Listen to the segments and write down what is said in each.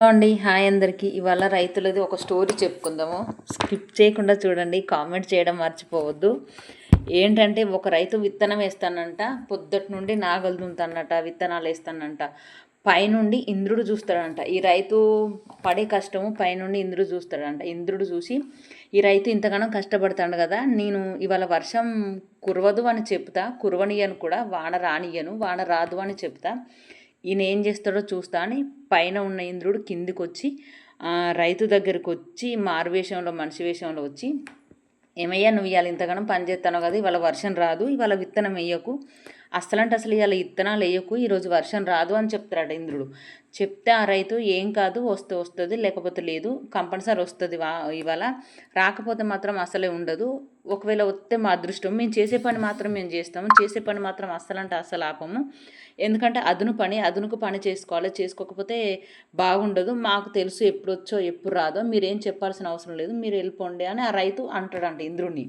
అండి హాయ్ అందరికీ. ఇవాళ రైతులది ఒక స్టోరీ చెప్పుకుందాము. స్కిప్ చేయకుండా చూడండి కామెంట్ చేయడం మర్చిపోవద్దు. ఏంటంటే ఒక రైతు విత్తనం వేస్తానంట పొద్దుటి నుండి నాగలు దుంతానంట విత్తనాలు వేస్తానంట. పైనుండి ఇంద్రుడు చూస్తాడంట. ఈ రైతు పడే కష్టము పైనుండి ఇంద్రుడు చూస్తాడంట. ఇంద్రుడు చూసి ఈ రైతు ఇంతగానో కష్టపడతాడు కదా నేను ఇవాళ వర్షం కురవదు అని చెప్తా కురవనియను కూడా వాన రానియను వాన రాదు అని చెప్తా. ఈయన ఏం చేస్తాడో చూస్తా అని పైన ఉన్న ఇంద్రుడు కిందికి వచ్చి రైతు దగ్గరికి వచ్చి మారువేషంలో మనిషి వేషంలో వచ్చి ఏమయ్యా నువ్వు ఇవాళ ఇంతగానో పని చేస్తానో కదా ఇవాళ వర్షం రాదు ఇవాళ విత్తనం వేయకు అసలంటే అసలు ఇవాళ ఇత్తనాలు వేయకు ఈరోజు వర్షం రాదు అని చెప్తాడు ఇంద్రుడు. చెప్తే ఆ రైతు ఏం కాదు వస్తే వస్తుంది లేకపోతే లేదు కంపల్సరీ వస్తుంది వా ఇవాళ. రాకపోతే మాత్రం అసలే ఉండదు. ఒకవేళ వస్తే మా అదృష్టం మేము చేసే పని మాత్రం మేము చేస్తాము. చేసే పని మాత్రం అస్సలంటే అస్సలు ఆపము. ఎందుకంటే అదును పని అదునుకు పని చేసుకోవాలి. చేసుకోకపోతే బాగుండదు. మాకు తెలుసు ఎప్పుడు వచ్చో ఎప్పుడు రాదో. మీరేం చెప్పాల్సిన అవసరం లేదు. మీరు వెళ్ళిపోండి అని ఆ రైతు అంటాడంట ఇంద్రుడిని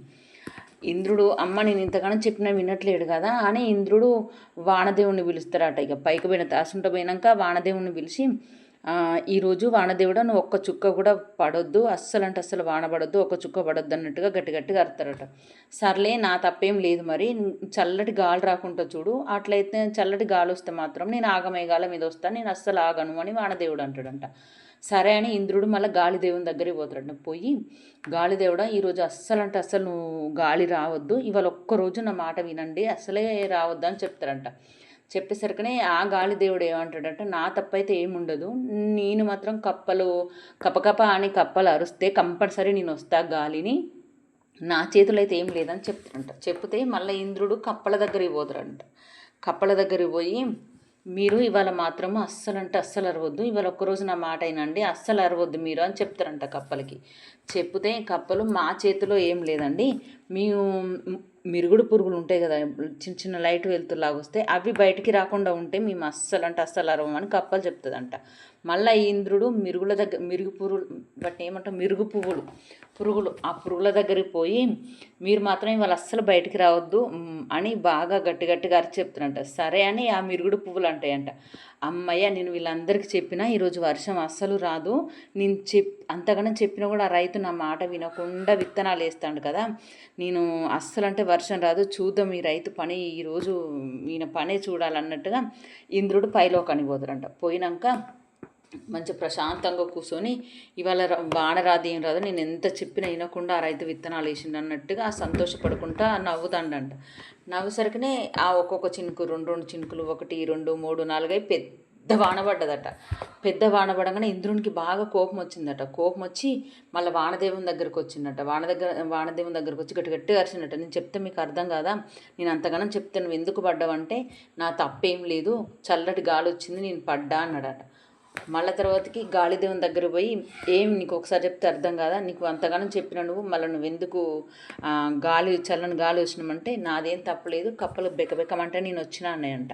ఇంద్రుడు అమ్మ నేను ఇంతగానో చెప్పినా వినట్లేడు కదా అని ఇంద్రుడు వానదేవుణ్ణి పిలుస్తారట. ఇక పైకి పోయిన తాసుంట పోయినాక వానదేవుణ్ణి పిలిచి ఈరోజు వానదేవుడు నువ్వు ఒక్క చుక్క కూడా పడొద్దు అస్సలు అంటే అస్సలు వాన పడొద్దు ఒక్క చుక్క పడొద్దు అన్నట్టుగా గట్టి గట్టిగా అరుతారట సర్లే నా తప్పేం లేదు మరి చల్లటి గాలి రాకుండా చూడు అట్లయితే చల్లటి గాలి వస్తే మాత్రం నేను ఆగమేఘాల మీద వస్తాను నేను అస్సలు ఆగను అని వానదేవుడు అంటాడంట. సరే అని ఇంద్రుడు మళ్ళీ గాలిదేవుని దగ్గరికి పోతాడు. పోయి గాలిదేవుడ ఈరోజు అస్సలు అంటే అస్సలు నువ్వు గాలి రావద్దు ఇవాళ ఒక్కరోజు నా మాట వినండి అసలే రావద్దు అని చెప్తారంట. చెప్పేసరికనే ఆ గాలిదేవుడు ఏమంటాడంటే నా తప్పైతే ఏముండదు. నేను మాత్రం కప్పలు కపకప అని కప్పలు అరుస్తే కంపల్సరీ నేను వస్తా గాలిని. నా చేతులు అయితే ఏం లేదని చెప్తారంట చెప్తే మళ్ళీ ఇంద్రుడు కప్పల దగ్గరికి పోతారంట కప్పల దగ్గరికి పోయి మీరు ఇవాళ మాత్రము అస్సలు అంటే అస్సలు అరవద్దు ఇవాళ ఒక్కరోజు నా మాట అయినండి అస్సలు అరవద్దు మీరు అని చెప్తారంట కప్పలకి. చెప్తే కప్పలు మా చేతిలో ఏం లేదండి మేము మిరుగుడు పురుగులు ఉంటాయి కదా చిన్న చిన్న లైట్ వెళ్తులాగా వస్తే అవి బయటికి రాకుండా ఉంటే మేము అస్సలు అంటే అస్సలు అరవమని కప్పలు చెప్తుందంట. మళ్ళీ ఇంద్రుడు మిరుగుల దగ్గర మిరుగు పురుగులు బట్ ఏమంటాం? మిరుగు పువ్వులు పురుగులు ఆ పురుగుల దగ్గరికి పోయి మీరు మాత్రం ఇవాళ అస్సలు బయటికి రావద్దు అని బాగా గట్టి గట్టిగా అరిచి చెప్తున్నట్ట సరే అని ఆ మిరుగుడు పువ్వులు అంటాయంట. అమ్మయ్య నేను వీళ్ళందరికీ చెప్పినా ఈరోజు వర్షం అస్సలు రాదు. నేను చెప్ అంతగానో చెప్పినా కూడా ఆ రైతు నా మాట వినకుండా విత్తనాలు వేస్తాడు కదా నేను అస్సలు అంటే వర్షం రాదు. చూద్దాం ఈ రైతు పని ఈరోజు ఈయన పనే చూడాలన్నట్టుగా ఇంద్రుడు పైలోకానికి పోతారంట పోయినాక మంచి ప్రశాంతంగా కూర్చొని ఇవాళ వాన రాదు ఏం రాదు నేను ఎంత చెప్పినా వినకుండా ఆ రైతు విత్తనాలు వేసిండు అన్నట్టుగా సంతోషపడుకుంటా నవ్వుతాండంట. నవ్వుసరికినే ఆ ఒక్కొక్క చినుకు రెండు రెండు చినుకులు ఒకటి రెండు మూడు నాలుగై పెద్ద పెద్ద వాన పడ్డదట. పెద్ద వాన పడగానే ఇంద్రునికి బాగా కోపం వచ్చిందట. కోపం వచ్చి మళ్ళీ వానదేవుని దగ్గరకు వచ్చిందట. వాన దగ్గర వానదేవుని దగ్గరకు వచ్చి గట్టి గట్టిగా అరిచిందట. నేను చెప్తే మీకు అర్థం కాదా? నేను అంతగానం చెప్తే నువ్వు ఎందుకు పడ్డావంటే నా తప్పేం లేదు. చల్లటి గాలి వచ్చింది నేను పడ్డా అన్నాడట. మళ్ళీ తర్వాతకి గాలిదేవుని దగ్గర పోయి ఏం నీకు ఒకసారి చెప్తే అర్థం కాదా? నీకు అంతగానో చెప్పిన నువ్వు మళ్ళీ నువ్వు ఎందుకు గాలి చల్లని గాలి వచ్చినామంటే నాదేం తప్పలేదు కప్పలు బెకబెక్కమంటే నేను వచ్చినా అన్నాయంట.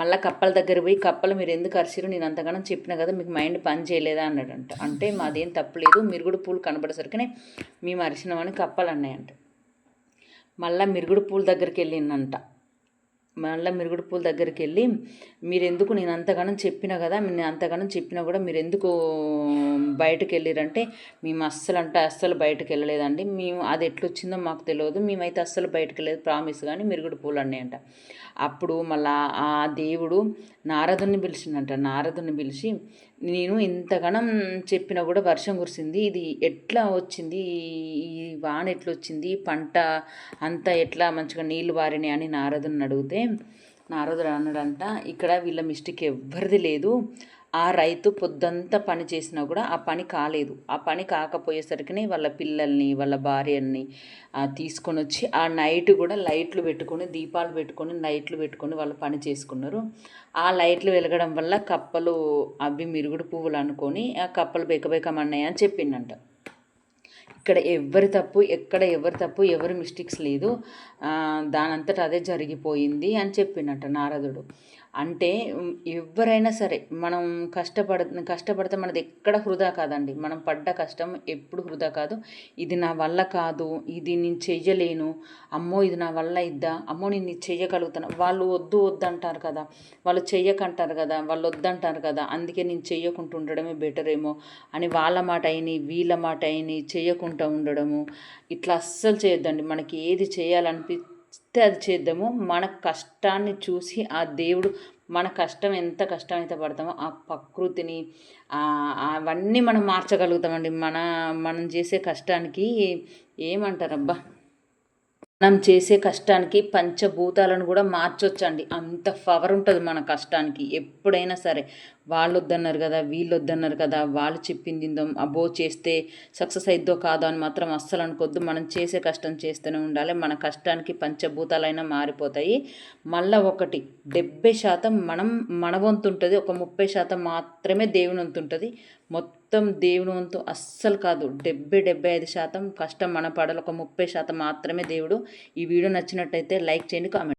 మళ్ళీ కప్పల దగ్గర పోయి కప్పలు మీరు ఎందుకు అరిసిరు నేను అంతగానో చెప్పిన కదా మీకు మైండ్ పని చేయలేదా? అన్నాడంట. అంటే మాదేం తప్పలేదు మిరుగుడు పూలు కనబడేసరికనే మేము అరిసినామని కప్పలు అన్నాయంట. మళ్ళీ మిరుగుడు పూల దగ్గరికి వెళ్ళిందంట. మళ్ళీ మిరుగుడు పూల దగ్గరికి వెళ్ళి మీరెందుకు నేను అంతగానం చెప్పినా కదా నేను అంతగానం చెప్పినా కూడా మీరు ఎందుకు బయటకు వెళ్ళారంటే మేము అస్సలు అంటే అస్సలు బయటకు వెళ్ళలేదండి మేము అది ఎట్లొచ్చిందో మాకు తెలియదు మేమైతే అస్సలు బయటకు వెళ్ళలేదు ప్రామిస్ కానీ మిరుగుడు పూలు అంట. అప్పుడు మళ్ళా ఆ దేవుడు నారదుని పిలిచిందంట నారదుని పిలిచి నేను ఇంతగానం చెప్పినా కూడా వర్షం కురిసింది. ఇది ఎట్లా వచ్చింది? ఈ వాన ఎట్లా వచ్చింది పంట అంతా ఎట్లా? మంచిగా నీళ్ళు వారినాయి అని నారదుని అడిగితే నారదుడు అన్నాడంట ఇక్కడ వీళ్ళ మిస్టేక్ ఎవ్వరిది లేదు. ఆ రైతు పొద్దంతా పని చేసినా కూడా ఆ పని కాలేదు. ఆ పని కాకపోయేసరికి వాళ్ళ పిల్లల్ని వాళ్ళ భార్యని తీసుకొని వచ్చి ఆ నైట్ కూడా లైట్లు పెట్టుకొని దీపాలు పెట్టుకొని లైట్లు పెట్టుకొని వాళ్ళు పని చేసుకున్నారు. ఆ లైట్లు వెలగడం వల్ల కప్పలు అవి మిరుగుడు పువ్వులు అనుకొని ఆ కప్పలు బెకబెకమన్నాయి అని చెప్పిండంట. ఇక్కడ ఎవరి తప్పు ఎక్కడ ఎవరి తప్పు ఎవరి మిస్టేక్స్ లేదు. దానంతట అదే జరిగిపోయింది అని చెప్పినట్ట నారదుడు. అంటే ఎవరైనా సరే మనం కష్టపడ కష్టపడితే మనది ఎక్కడ వృధా కాదండి. మనం పడ్డ కష్టం ఎప్పుడు వృధా కాదు. ఇది నా వల్ల కాదు ఇది నేను చెయ్యలేను అమ్మో ఇది నా వల్ల ఇద్దా అమ్మో నేను ఇది చెయ్యగలుగుతాను? వాళ్ళు వద్దు వద్దు అంటారు కదా. వాళ్ళు చెయ్యకంటారు కదా. వాళ్ళు వద్దంటారు కదా. అందుకే నేను చెయ్యకుండా ఉండడమే బెటర్ ఏమో అని వాళ్ళ మాట అయిని వీళ్ళ మాట అయిని చేయకుండా ఉండడము ఇట్లా అస్సలు చేయొద్దండి. మనకి ఏది చేయాలనిపి చేయాలనిపిస్తే అది చేద్దాము. మన కష్టాన్ని చూసి ఆ దేవుడు మన కష్టం ఎంత కష్టమైతే పడతామో ఆ ప్రకృతిని అవన్నీ మనం మార్చగలుగుతామండి. మన మనం చేసే కష్టానికి ఏమంటారబ్బా? మనం చేసే కష్టానికి పంచభూతాలను కూడా మార్చొచ్చండి. అంత పవర్ ఉంటుంది మన కష్టానికి. ఎప్పుడైనా సరే వాళ్ళు వద్దన్నారు కదా వీళ్ళు వద్దన్నారు కదా వాళ్ళు చెప్పింది ఇందో అబ్బో చేస్తే సక్సెస్ అయిద్దో కాదో అని మాత్రం అస్సలు అనుకోద్దు. మనం చేసే కష్టం చేస్తూనే ఉండాలి. మన కష్టానికి పంచభూతాలైనా మారిపోతాయి. మళ్ళా ఒకటి డెబ్బై శాతం మనం మన వంతు ఉంటుంది. ఒక ముప్పై శాతం మాత్రమే దేవుని వంతు ఉంటుంది. మొత్తం దేవుని వంతు అస్సలు కాదు. డెబ్బై డెబ్బై ఐదు శాతం కష్టం మన పడాలి. ఒక ముప్పై శాతం మాత్రమే దేవుడు. ఈ వీడియో నచ్చినట్టయితే లైక్ చేయండి కామెంట్